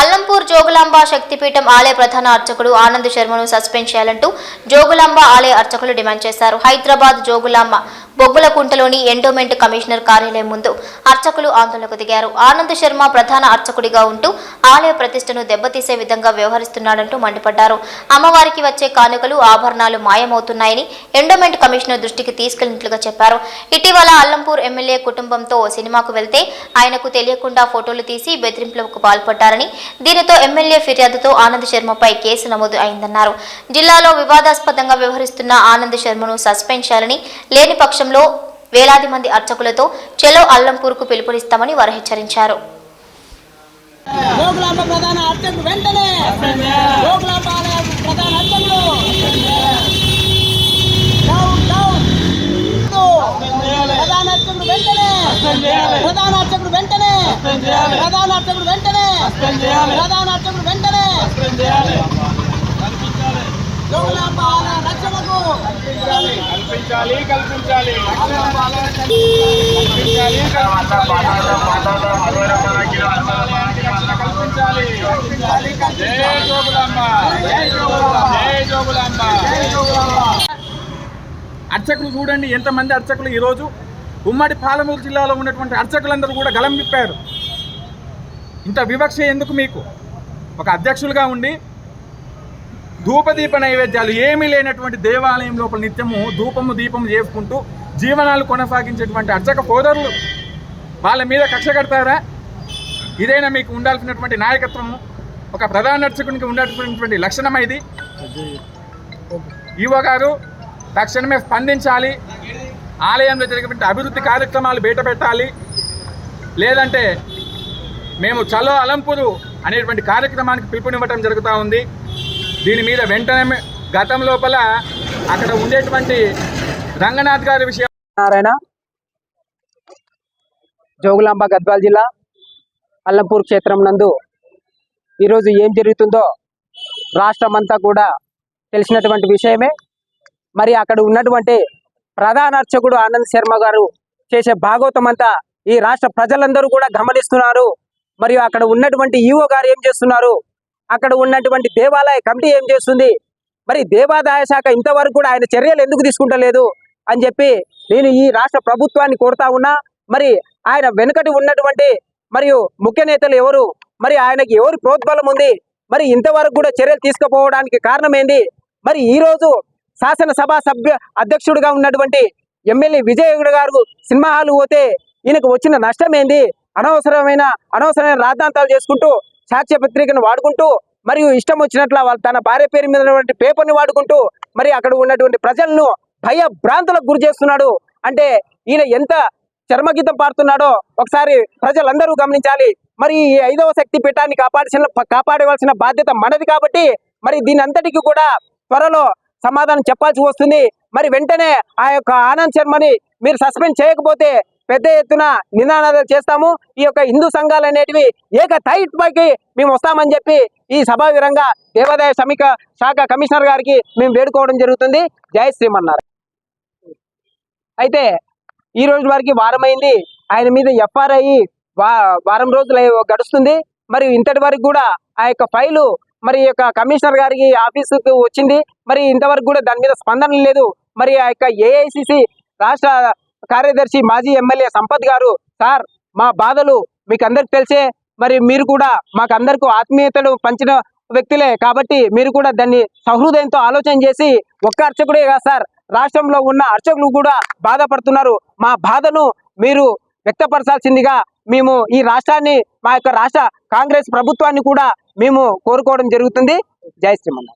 అల్లంపూర్ జోగులాంబ శక్తిపీఠం ఆలయ ప్రధాన అర్చకుడు ఆనంద్ శర్మను సస్పెండ్ చేయాలంటూ జోగులాంబ ఆలయ అర్చకులు డిమాండ్ చేశారు. హైదరాబాద్ జోగులాంబ బొగ్గులకుంటలోని ఎండోమెంట్ కమిషనర్ కార్యాలయం ముందు అర్చకులు ఆందోళనకు దిగారు. ఆనంద్ శర్మ ప్రధాన అర్చకుడిగా ఉంటూ ఆలయ ప్రతిష్టను దెబ్బతీసే విధంగా వ్యవహరిస్తున్నాడంటూ మండిపడ్డారు. అమ్మవారికి వచ్చే కానుకలు ఆభరణాలు మాయమవుతున్నాయని ఎండోమెంట్ కమిషనర్ దృష్టికి తీసుకెళ్ళినట్లుగా చెప్పారు. ఇటీవల అల్లంపూర్ ఎమ్మెల్యే కుటుంబంతో సినిమాకు వెళ్తే ఆయనకు తెలియకుండా ఫోటోలు తీసి బెదిరింపులకు పాల్పడ్డారని దీనితో ఎమ్మెల్యే ఫిర్యాదుతో ఆనంద్ శర్మపై కేసు నమోదు అయిందన్నారు. జిల్లాలో వివాదాస్పదంగా వ్యవహరిస్తున్న ఆనంద్ శర్మను సస్పెండ్ చేయాలని లేని పక్షంలో వేలాది మంది అర్చకులతో చెలో అల్లంపూర్కు పిలుపునిస్తామని వారు హెచ్చరించారు. జోగులాంబ ప్రధాన అర్చకుడు వెంటనే జోగులాంబ ఆలయ ప్రధాన అర్చకుడు. డౌన్ డౌన్ ప్రధాన అర్చకుడు వెంటనే ప్రధాన అర్చకుడు వెంటనే ప్రధాన అర్చకుడు వెంటనే ప్రధాన అర్చకుడు వెంటనే జోగులాంబ ఆలయ రక్షణకు కల్పించాలి కల్పించాలి. కల్పించాలి అర్చకులు చూడండి ఎంతమంది అర్చకులు ఈరోజు? ఉమ్మడి పాలమూరు జిల్లాలో ఉన్నటువంటి అర్చకులందరూ కూడా గలం విప్పారు. ఇంత వివక్ష ఎందుకు మీకు? ఒక అధ్యక్షులుగా ఉండి ధూపదీప నైవేద్యాలు ఏమీ లేనటువంటి దేవాలయం లోపల నిత్యము ధూపము దీపము చేసుకుంటూ జీవనాలు కొనసాగించేటువంటి అర్చక సోదరులు వాళ్ళ మీద కక్ష కడతారా? ఇదైనా మీకు ఉండాల్సినటువంటి నాయకత్వము ఒక ప్రధాన అర్చకునికి ఉండాల్సినటువంటి లక్షణం ఇది. ఈవో గారు తక్షణమే స్పందించాలి. ఆలయంలో జరిగినటువంటి అభివృద్ధి కార్యక్రమాలు బయట పెట్టాలి. లేదంటే మేము చలో అలంపూరు అనేటువంటి కార్యక్రమానికి పిలుపునివ్వటం జరుగుతూ ఉంది. దీని మీద వెంటనే గతం లోపల అక్కడ ఉండేటువంటి రంగనాథ్ గారి విషయం నారాయణ జోగులాంబ గద్వాల్ జిల్లా అల్లంపూర్ క్షేత్రం నందు ఈరోజు ఏం జరుగుతుందో రాష్ట్రం అంతా కూడా తెలిసినటువంటి విషయమే. మరి అక్కడ ఉన్నటువంటి ప్రధాన అర్చకుడు ఆనంద్ శర్మ గారు చేసే భాగవతం అంతా ఈ రాష్ట్ర ప్రజలందరూ కూడా గమనిస్తున్నారు. మరియు అక్కడ ఉన్నటువంటి ఈవో గారు ఏం చేస్తున్నారు? అక్కడ ఉన్నటువంటి దేవాలయ కమిటీ ఏం చేస్తుంది? మరి దేవాదాయ శాఖ ఇంతవరకు కూడా ఆయన చర్యలు ఎందుకు తీసుకుంటలేదు అని చెప్పి నేను ఈ రాష్ట్ర ప్రభుత్వాన్ని కోరుతా ఉన్నా. మరి ఆయన వెనుకటి ఉన్నటువంటి మరియు ముఖ్య నేతలు ఎవరు? మరి ఆయనకి ఎవరు ప్రోద్బలం ఉంది? మరి ఇంతవరకు కూడా చర్యలు తీసుకుపోవడానికి కారణం ఏంది? మరి ఈ రోజు శాసనసభ సభ్య అధ్యక్షుడిగా ఉన్నటువంటి ఎమ్మెల్యే విజయ్ గారు సినిమా హాల్ పోతే ఈయనకు వచ్చిన నష్టం ఏంది? అనవసరమైన అనవసరమైన రాద్ధాంతాలు చేసుకుంటూ సాక్ష్య పత్రికను వాడుకుంటూ మరియు ఇష్టం వచ్చినట్ల వాళ్ళు తన భార్య పేరు మీద ఉన్నటువంటి పేపర్ని వాడుకుంటూ మరి అక్కడ ఉన్నటువంటి ప్రజలను భయ భ్రాంతులకు గురి చేస్తున్నాడు. అంటే ఈయన ఎంత చర్మగీతం పాడుతున్నాడో ఒకసారి ప్రజలందరూ గమనించాలి. మరి ఈ ఐదవ శక్తి పీఠాన్ని కాపాడాల్సిన కాపాడవలసిన బాధ్యత మనది కాబట్టి మరి దీని అంతటికి కూడా త్వరలో సమాధానం చెప్పాల్సి వస్తుంది. మరి వెంటనే ఆ యొక్క ఆనంద్ శర్మని మీరు సస్పెండ్ చేయకపోతే పెద్ద ఎత్తున నినాదాలు చేస్తాము. ఈ యొక్క హిందూ సంఘాలు అనేటివి ఏక తైట్ పైకి మేము వస్తామని చెప్పి ఈ సభావిరంగా దేవాదాయ శ్రమిక శాఖ కమిషనర్ గారికి మేము వేడుకోవడం జరుగుతుంది. జయ శ్రీమన్నారు అయితే ఈ రోజు వరకు వారమైంది. ఆయన మీద ఎఫ్ఆర్ఐ వా వారం రోజులు గడుస్తుంది. మరి ఇంతటి వరకు కూడా ఆ యొక్క ఫైలు మరి ఈ యొక్క కమిషనర్ గారికి ఆఫీసుకు వచ్చింది. మరి ఇంతవరకు కూడా దాని మీద స్పందన లేదు. మరి ఆ యొక్క ఏఐసిసి రాష్ట్ర కార్యదర్శి మాజీ ఎమ్మెల్యే సంపత్ గారు సార్ మా బాధలు మీకు అందరికి తెలిసే మరి మీరు కూడా మాకు అందరికీ ఆత్మీయతలు పంచిన వ్యక్తులే కాబట్టి మీరు కూడా దాన్ని సహృదయంతో ఆలోచన చేసి ఒక్క అర్చకుడే కాదు సార్ రాష్ట్రంలో ఉన్న అర్చకులు కూడా బాధపడుతున్నారు. మా బాధను మీరు వ్యక్తపరచాల్సిందిగా మేము ఈ రాష్ట్రాన్ని మా యొక్క రాష్ట్ర కాంగ్రెస్ ప్రభుత్వాన్ని కూడా మేము కోరుకోవడం జరుగుతుంది. జై శ్రీమన్నారాయణ.